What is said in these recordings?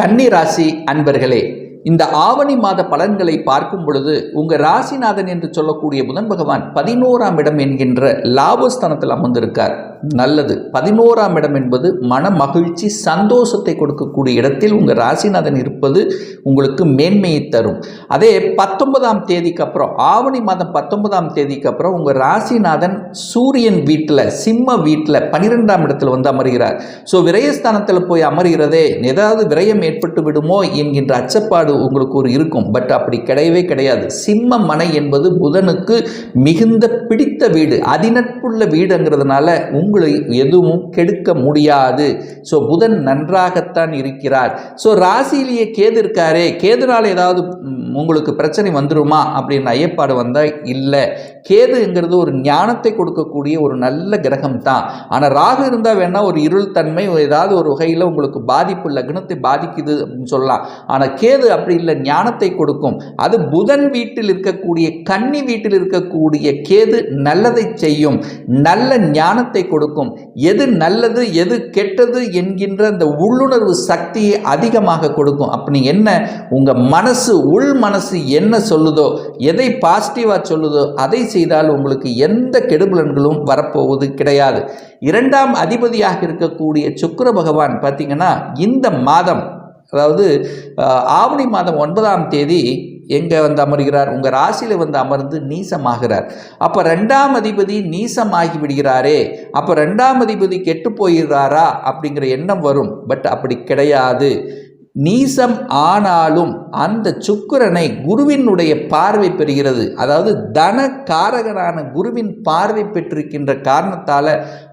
கன்னி ராசி அன்பர்களே இந்த ஆவணி மாத பலன்களை பார்க்கும் பொழுது உங்கள் ராசிநாதன் என்று சொல்லக்கூடிய புதன் பகவான் பதினோராம் இடம் என்கின்ற லாபஸ்தானத்தில் அமர்ந்திருக்கார். நல்லது. பதினோராம் இடம் என்பது மன மகிழ்ச்சி சந்தோஷத்தை கொடுக்கக்கூடிய இடத்தில் உங்கள் ராசிநாதன் இருப்பது உங்களுக்கு மேன்மையை தரும். அதே பத்தொன்பதாம் தேதிக்கு அப்புறம் ஆவணி மாதம் பத்தொன்பதாம் தேதிக்கு அப்புறம் உங்கள் ராசிநாதன் சூரியன் வீட்டில் சிம்ம வீட்டில் பன்னிரெண்டாம் இடத்தில் வந்து அமர்கிறார். ஸோ விரயஸ்தானத்தில் போய் அமர்கிறதே ஏதாவது விரயம் ஏற்பட்டு விடுமோ என்கின்ற அச்சப்பாடு உங்களுக்கு ஒரு இருக்கும். பட் அப்படி கிடையவே கிடையாது. சிம்ம மனை என்பது புதனுக்கு மிகுந்த பிடித்த வீடு அதிநட்புள்ள வீடுங்கிறதுனால உங்கள் எதுவும் கெடுக்க முடியாது. ஸோ புதன் நன்றாகத்தான் இருக்கிறார். ஸோ ராசியிலேயே கேது இருக்காரே கேதுனால ஏதாவது உங்களுக்கு பிரச்சனை வந்துருமா? அப்படின்னு ஐயப்பாடு வந்தால் இல்லை. கேதுங்கிறது ஒரு ஞானத்தை கொடுக்கக்கூடிய ஒரு நல்ல கிரகம் தான் ஆனால் ராகு இருந்தால் வேணால் ஒரு இருள் தன்மை ஏதாவது ஒரு வகையில் உங்களுக்கு பாதிப்பு லக்னத்தை பாதிக்குது அப்படின்னு சொல்லலாம். ஆனால் கேது அப்படி இல்லை ஞானத்தை கொடுக்கும். அது புதன் வீட்டில் இருக்கக்கூடிய கன்னி வீட்டில் இருக்கக்கூடிய கேது நல்லதை செய்யும். நல்ல ஞானத்தை கொடுக்கும். கொடுக்கும். எது நல்லது எது கெட்டது என்கின்ற அந்த உள்ளுணர்வு சக்தியை அதிகமாக கொடுக்கும். அப்படி என்ன உங்கள் மனசு உள் மனசு என்ன சொல்லுதோ எதை பாசிட்டிவாக சொல்லுதோ அதை செய்தால் உங்களுக்கு எந்த கெடுபலன்களும் வரப்போவது கிடையாது. இரண்டாம் அதிபதியாக இருக்கக்கூடிய சுக்கர பகவான் பார்த்திங்கன்னா இந்த மாதம் அதாவது ஆவணி மாதம் ஒன்பதாம் தேதி எங்கே வந்து அமர்கிறார்? உங்கள் ராசியில் வந்து அமர்ந்து நீசமாகிறார். அப்போ ரெண்டாம் அதிபதி நீசமாகி விடுகிறாரே. அப்போ ரெண்டாம் அதிபதி கெட்டு போயிடுறாரா? அப்படிங்கிற எண்ணம் வரும். பட் அப்படி கிடையாது. நீசம் ஆனாலும் அந்த சுக்கிரனை குருவினுடைய பார்வை பெறுகிறது. அதாவது தன காரகனான குருவின் பார்வை பெற்றிருக்கின்ற காரணத்தால்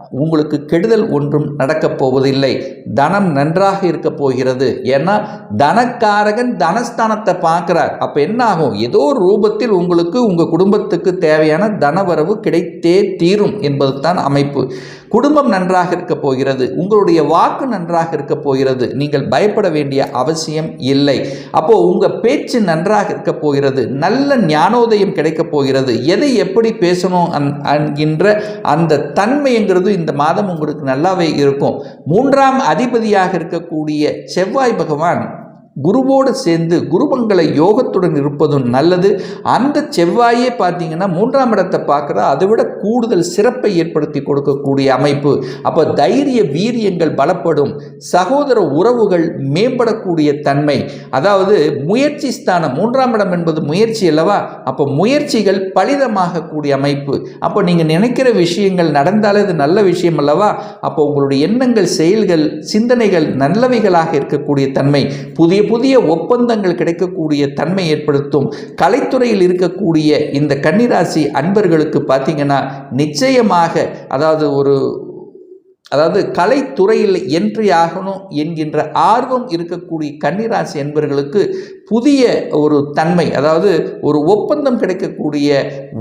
உங்களுக்கு கெடுதல் ஒன்றும் நடக்கப் போவதில்லை. தனம் நன்றாக இருக்க போகிறது. ஏன்னா தனக்காரகன் தனஸ்தானத்தை பார்க்குறார். அப்போ என்ன ஆகும் ஏதோ ஒரு ரூபத்தில் உங்களுக்கு உங்கள் குடும்பத்துக்கு தேவையான தனவரவு கிடைத்தே தீரும் என்பது தான் அமைப்பு. குடும்பம் நன்றாக இருக்க போகிறது. உங்களுடைய வாக்கு நன்றாக இருக்க போகிறது. நீங்கள் பயப்பட வேண்டிய அவசியம் இல்லை. அப்போ உங்க பேச்சு நன்றாக இருக்க போகிறது. நல்ல ஞானோதயம் கிடைக்க போகிறது. எதை எப்படி பேசணும் என்கின்ற அந்த தன்மைங்கிறது இந்த மாதம் உங்களுக்கு நல்லாவே இருக்கும். மூன்றாம் அதிபதியாக இருக்கக்கூடிய செவ்வாய் பகவான் குருவோடு சேர்ந்து குருமங்கள யோகத்துடன் இருப்பதும் நல்லது. அந்த செவ்வாயே பார்த்தீங்கன்னா மூன்றாம் இடத்தை பார்க்குறா. அதை விட கூடுதல் சிறப்பை ஏற்படுத்தி கொடுக்கக்கூடிய அமைப்பு. அப்போ தைரிய வீரியங்கள் பலப்படும். சகோதர உறவுகள் மேம்படக்கூடிய தன்மை. அதாவது முயற்சி ஸ்தானம் மூன்றாம் இடம் என்பது முயற்சி அல்லவா? அப்போ முயற்சிகள் பலிதமாகக்கூடிய அமைப்பு. அப்போ நீங்கள் நினைக்கிற விஷயங்கள் நடந்தாலே அது நல்ல விஷயம் அல்லவா? அப்போ உங்களுடைய எண்ணங்கள் செயல்கள் சிந்தனைகள் நல்லவைகளாக இருக்கக்கூடிய தன்மை. புதிய புதிய ஒப்பந்தங்கள் கிடைக்கக்கூடிய தன்மை ஏற்படுத்தும். கலைத்துறையில் இருக்கக்கூடிய இந்த கன்னிராசி அன்பர்களுக்கு பார்த்தீங்கன்னா நிச்சயமாக அதாவது ஒரு அதாவது கலைத்துறையில் என்ட்ரி ஆகணும் என்கின்ற ஆர்வம் இருக்கக்கூடிய கன்னிராசி என்பர்களுக்கு புதிய ஒரு தன்மை அதாவது ஒரு ஒப்பந்தம் கிடைக்கக்கூடிய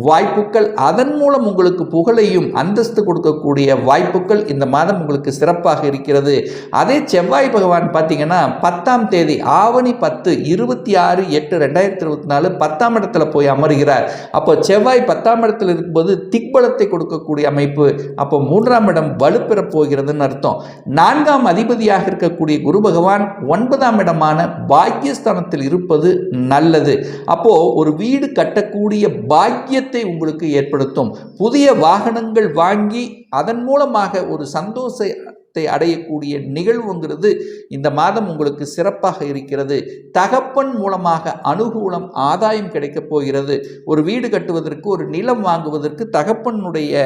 வாய்ப்புகள் அதன் மூலம் உங்களுக்கு புகழையும் அந்தஸ்து கொடுக்கக்கூடிய வாய்ப்புகள் இந்த மாதம் உங்களுக்கு சிறப்பாக இருக்கிறது. அதே செவ்வாய் பகவான் பார்த்தீங்கன்னா பத்தாம் தேதி ஆவணி பத்து இருபத்தி ஆறு எட்டு ரெண்டாயிரத்தி இருபத்தி நாலு பத்தாம் இடத்துல போய் அமர்கிறார். அப்போ செவ்வாய் பத்தாம் இடத்துல இருக்கும்போது திக்பலத்தை கொடுக்கக்கூடிய அமைப்பு அப்போ மூன்றாம் இடம் வலுப்பெறப் போகிறதுன்னு அர்த்தம். நான்காம் அதிபதியாக இருக்கக்கூடிய குரு பகவான் ஒன்பதாம் இடமான பாக்கியஸ்தானத்தில் இருப்பது நல்லது. அப்போ ஒரு வீடு கட்டக்கூடிய பாக்கியத்தை உங்களுக்கு ஏற்படுத்தும். புதிய வாகனங்கள் வாங்கி அதன் மூலமாக ஒரு சந்தோஷத்தை அடையக்கூடிய நிகழ்வுங்கிறது இந்த மாதம் உங்களுக்கு சிறப்பாக இருக்கிறது. தகப்பன் மூலமாக அனுகூலம் ஆதாயம் கிடைக்கப் போகிறது. ஒரு வீடு கட்டுவதற்கு ஒரு நிலம் வாங்குவதற்கு தகப்பனுடைய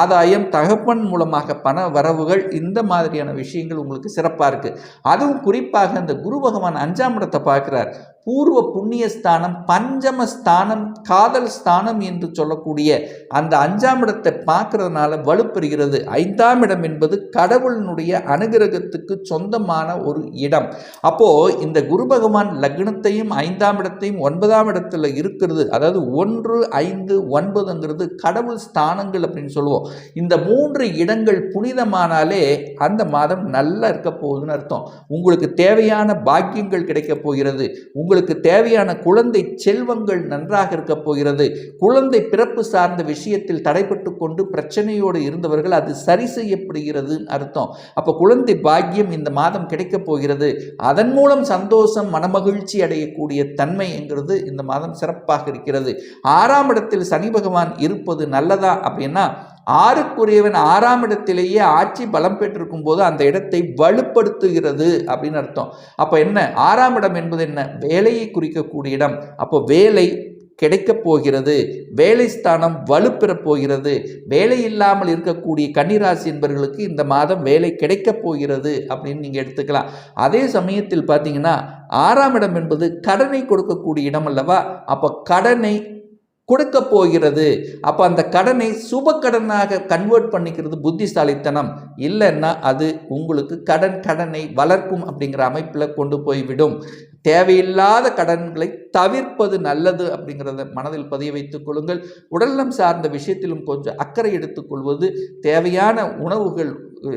ஆதாயம் தகப்பன் மூலமாக பண வரவுகள் இந்த மாதிரியான விஷயங்கள் உங்களுக்கு சிறப்பாக இருக்குது அதுவும் குறிப்பாக இந்த குரு பகவான் அஞ்சாம் இடத்தை பார்க்குறார். பூர்வ புண்ணிய ஸ்தானம் பஞ்சம ஸ்தானம் காதல் ஸ்தானம் என்று சொல்லக்கூடிய அந்த அஞ்சாம் இடத்தை பார்க்கறதுனால வலுப்பெறுகிறது. ஐந்தாம் இடம் என்பது கடவுளினுடைய அனுகிரகத்துக்கு சொந்தமான ஒரு இடம். அப்போ இந்த குரு பகவான் லக்னத்தையும் ஐந்தாம் இடத்தையும் ஒன்பதாம் இடத்துல இருக்கிறது. அதாவது ஒன்று ஐந்து ஒன்பதுங்கிறது கடவுள் ஸ்தானங்கள் அப்படின்னு சொல்லுவோம். இந்த மூன்று இடங்கள் புனிதமானாலே அந்த மாதம் நல்லா இருக்க போகுதுன்னு அர்த்தம். உங்களுக்கு தேவையான பாக்கியங்கள் கிடைக்க போகிறது. உங்களுக்கு தேவையான குழந்தை செல்வங்கள் நன்றாக இருக்க போகிறது. குழந்தை பிறப்பு சார்ந்த விஷயத்தில் தடைப்பட்டு கொண்டு பிரச்சனையோடு இருந்தவர்கள் அது சரி செய்யப்படுகிறது அர்த்தம். அப்போ குழந்தை பாக்கியம் இந்த மாதம் கிடைக்கப் போகிறது. அதன் மூலம் சந்தோஷம் மனமகிழ்ச்சி அடையக்கூடிய தன்மை என்கிறது இந்த மாதம் சிறப்பாக இருக்கிறது. ஆறாம் இடத்தில் சனி பகவான் இருப்பது நல்லதா அப்படின்னா ஆறுக்குரியவன் ஆறாம் இடத்திலேயே ஆட்சி பலம் பெற்றிருக்கும் போது அந்த இடத்தை வலுப்படுத்துகிறது அப்படின்னு அர்த்தம். அப்போ என்ன? ஆறாம் இடம் என்பது என்ன? வேலையை குறிக்கக்கூடிய இடம். அப்போ வேலை கிடைக்கப் போகிறது. வேலை ஸ்தானம் வலுப்பெறப் போகிறது. வேலை இல்லாமல் இருக்கக்கூடிய கன்னிராசி என்பவர்களுக்கு இந்த மாதம் வேலை கிடைக்கப் போகிறது அப்படின்னு நீங்கள் எடுத்துக்கலாம். அதே சமயத்தில் பார்த்தீங்கன்னா ஆறாம் இடம் என்பது கடனை கொடுக்கக்கூடிய இடம் அல்லவா? அப்போ கடனை கொடுக்க போகிறது. அப்போ அந்த கடனை சுப கடனாக கன்வெர்ட் பண்ணிக்கிறது புத்திசாலித்தனம். இல்லைன்னா அது உங்களுக்கு கடன் கடனை வளர்க்கும் அப்படிங்கிற அமைப்பில் கொண்டு போய்விடும். தேவையில்லாத கடன்களை தவிர்ப்பது நல்லது அப்படிங்கிறத மனதில் பதிய வைத்துக் கொள்ளுங்கள். உடல்நலம் சார்ந்த விஷயத்திலும் கொஞ்சம் அக்கறை எடுத்துக்கொள்வது தேவையான உணவுகள்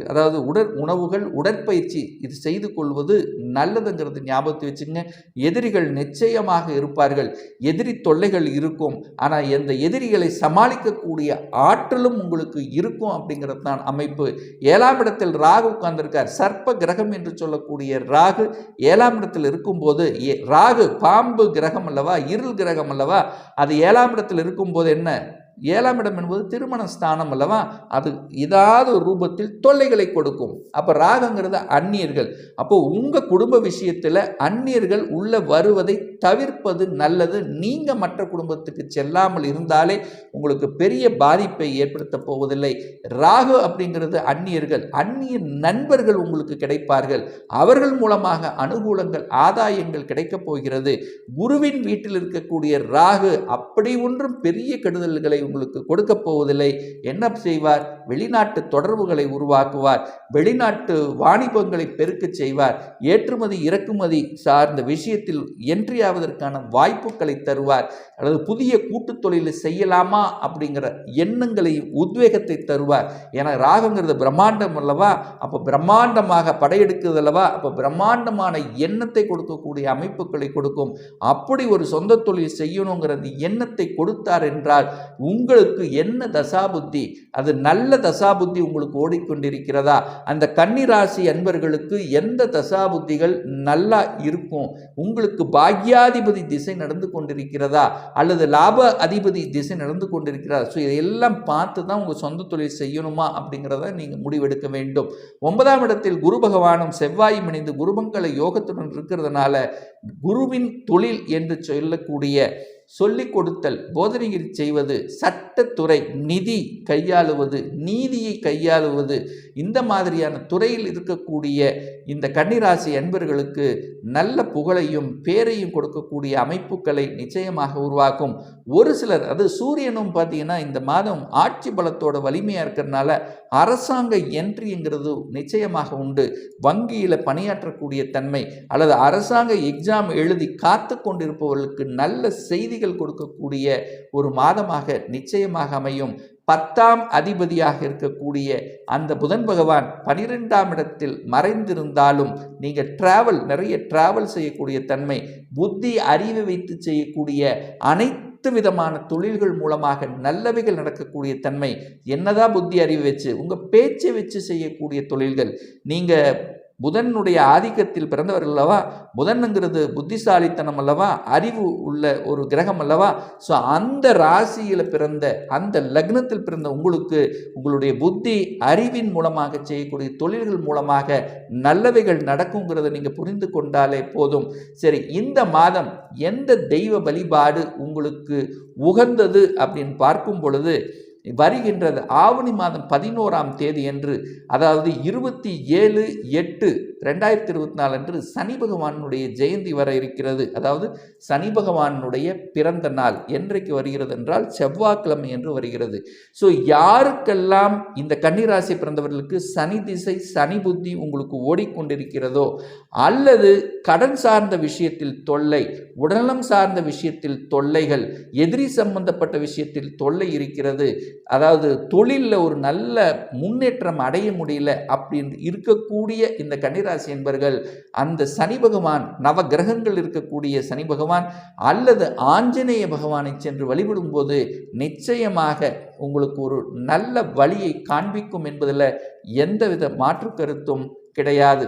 அதாவது உடற் உணவுகள் உடற்பயிற்சி இது செய்து கொள்வது நல்லதுங்கிறது ஞாபகத்தை வச்சுங்க எதிரிகள் நிச்சயமாக இருப்பார்கள். எதிரி தொல்லைகள் இருக்கும். ஆனால் எந்த எதிரிகளை சமாளிக்கக்கூடிய ஆற்றலும் உங்களுக்கு இருக்கும் அப்படிங்கிறது தான் அமைப்பு. ஏழாம் இடத்தில் ராகு உட்கார்ந்திருக்கார். சர்ப்ப கிரகம் என்று சொல்லக்கூடிய ராகு ஏழாம் இடத்தில் இருக்கும்போது ராகு பாம்பு கிரகம் அல்லவா இருள் கிரகம் அல்லவா அது ஏழாம் இடத்தில் இருக்கும்போது என்ன? ஏழாம் இடம் என்பது திருமண ஸ்தானம் அல்லவா? அது ஏதாவது ஒரு ரூபத்தில் தொல்லைகளை கொடுக்கும். அப்போ ராகங்கிறது அந்நியர்கள். அப்போ உங்கள் குடும்ப விஷயத்தில் அந்நியர்கள் உள்ள வருவதை தவிர்ப்பது நல்லது. நீங்கள் மற்ற குடும்பத்துக்கு செல்லாமல் இருந்தாலே உங்களுக்கு பெரிய பாதிப்பை ஏற்படுத்த போவதில்லை. ராகு அப்படிங்கிறது அந்நியர்கள். அந்நிய நண்பர்கள் உங்களுக்கு கிடைப்பார்கள். அவர்கள் மூலமாக அனுகூலங்கள் ஆதாயங்கள் கிடைக்கப் போகிறது. குருவின் வீட்டில் இருக்கக்கூடிய ராகு அப்படி ஒன்றும் பெரிய கெடுதல்களை உங்களுக்கு கொடுக்க போவதில்லை. என்ன செய்வார்? வெளிநாட்டு தொடர்புகளை உருவாக்குவார். வெளிநாட்டு வாணிபங்களை பெருக்கச் செய்வார். ஏற்றுமதி இறக்குமதி சார்ந்த விஷயத்தில் என்ட்ரி ஆவதற்கான வாய்ப்புகளை தருவார். அல்லது புதிய கூட்டுத் தொழிலை செய்யலாமா அப்படிங்கிற எண்ணங்களை உத்வேகத்தை தருவார். ஏன்னா ராகங்கிறது பிரம்மாண்டம் அல்லவா? அப்போ பிரம்மாண்டமாக படையெடுக்குது அல்லவா? அப்போ பிரம்மாண்டமான எண்ணத்தை கொடுக்கக்கூடிய அமைப்புகளை கொடுக்கும். அப்படி ஒரு சொந்த தொழில் செய்யணுங்கிற எண்ணத்தை கொடுத்தார் என்றால் உங்களுக்கு என்ன தசாபுத்தி? அது நல்ல தசாபுத்தி உங்களுக்கு ஓடிக்கொண்டிருக்கிறதா? அந்த கன்னிராசி அன்பர்களுக்கு எந்த தசாபுத்திகள் நல்லா இருக்கும்? உங்களுக்கு பாக்யாதிபதி திசை நடந்து கொண்டிருக்கிறதா? அல்லது லாப அதிபதி திசை நடந்து கொண்டிருக்கிறதா? ஸோ இதையெல்லாம் பார்த்து தான் உங்கள் சொந்த தொழில் செய்யணுமா? அப்படிங்கிறத நீங்கள் முடிவெடுக்க வேண்டும். ஒன்பதாம் இடத்தில் குரு பகவானும் செவ்வாயும் இணைந்து குருபங்களை யோகத்துடன் இருக்கிறதுனால குருவின் தொழில் என்று சொல்லக்கூடிய சொல்லிக் கொடுத்தல் போதனைகள் செய்வது சட்டத்துறை நிதி கையாளுவது நீதியை கையாளுவது. இந்த மாதிரியான துறையில் இருக்கக்கூடிய இந்த கன்னிராசி அன்பர்களுக்கு நல்ல புகழையும் பேரையும் கொடுக்கக்கூடிய அமைப்புகளை நிச்சயமாக உருவாக்கும். ஒரு சிலர் அது சூரியனும் பார்த்தீங்கன்னா இந்த மாதம் ஆட்சி பலத்தோட வலிமையாக இருக்கிறதுனால அரசாங்க என்ட்ரிங்கிறது நிச்சயமாக உண்டு. வங்கியில் பணியாற்றக்கூடிய தன்மை அல்லது அரசாங்க எக்ஸாம் எழுதி காத்து கொண்டிருப்பவர்களுக்கு நல்ல செய்திகள் கொடுக்கக்கூடிய ஒரு மாதமாக நிச்சயமாக அமையும். பத்தாம் அதிபதியாக இருக்கக்கூடிய அந்த புதன் பகவான் பனிரெண்டாம் இடத்தில் மறைந்திருந்தாலும் நீங்கள் டிராவல் நிறைய டிராவல் செய்யக்கூடிய தன்மை புத்தி அறிவை வைத்து செய்யக்கூடிய அனைத்து விதமான தொழில்கள் மூலமாக நல்லவைகள் நடக்கக்கூடிய தன்மை என்னதான் புத்தி அறிவு வச்சு உங்கள் பேச்சை வச்சு செய்யக்கூடிய தொழில்கள் நீங்கள் புதனுடைய ஆதிக்கத்தில் பிறந்தவர் அல்லவா? புதனுங்கிறது புத்திசாலித்தனம் அல்லவா? அறிவு உள்ள ஒரு கிரகம் அல்லவா? ஸோ அந்த ராசியில் பிறந்த அந்த லக்னத்தில் பிறந்த உங்களுக்கு உங்களுடைய புத்தி அறிவின் மூலமாக செய்யக்கூடிய தொழில்கள் மூலமாக நல்லவைகள் நடக்குங்கிறத நீங்கள் புரிந்து கொண்டாலே போதும். சரி இந்த மாதம் எந்த தெய்வ வழிபாடு உங்களுக்கு உகந்தது அப்படின்னு பார்க்கும் பொழுது வருகின்றது. ஆவணி மாதம் பதினோராம் தேதி என்று அதாவது இருபத்தி ஏழு எட்டு ரெண்டாயிரத்தி இருபத்தி நாலு அன்று சனி பகவானுடைய ஜெயந்தி வர இருக்கிறது. அதாவது சனி பகவானுடைய பிறந்த நாள் என்றைக்கு வருகிறது என்றால் செவ்வாய்க்கிழமை என்று வருகிறது. ஸோ யாருக்கெல்லாம் இந்த கன்னிராசி பிறந்தவர்களுக்கு சனி திசை சனி புத்தி உங்களுக்கு ஓடிக்கொண்டிருக்கிறதோ அல்லது கடன் சார்ந்த விஷயத்தில் தொல்லை உடல்நலம் சார்ந்த விஷயத்தில் தொல்லைகள் எதிரி சம்பந்தப்பட்ட விஷயத்தில் தொல்லை இருக்கிறது அதாவது தொழிலில் ஒரு நல்ல முன்னேற்றம் அடைய முடியல அப்படின்னு இருக்கக்கூடிய இந்த கன்னிராசி என்பர்கள் அந்த சனி பகவான் நவ கிரகங்கள் இருக்கக்கூடிய சனி பகவான் அல்லது ஆஞ்சநேய பகவானை சென்று வழிபடும்போது நிச்சயமாக உங்களுக்கு ஒரு நல்ல வழியை காண்பிக்கும் என்பதில் எந்தவித மாற்று கருத்தும் கிடையாது.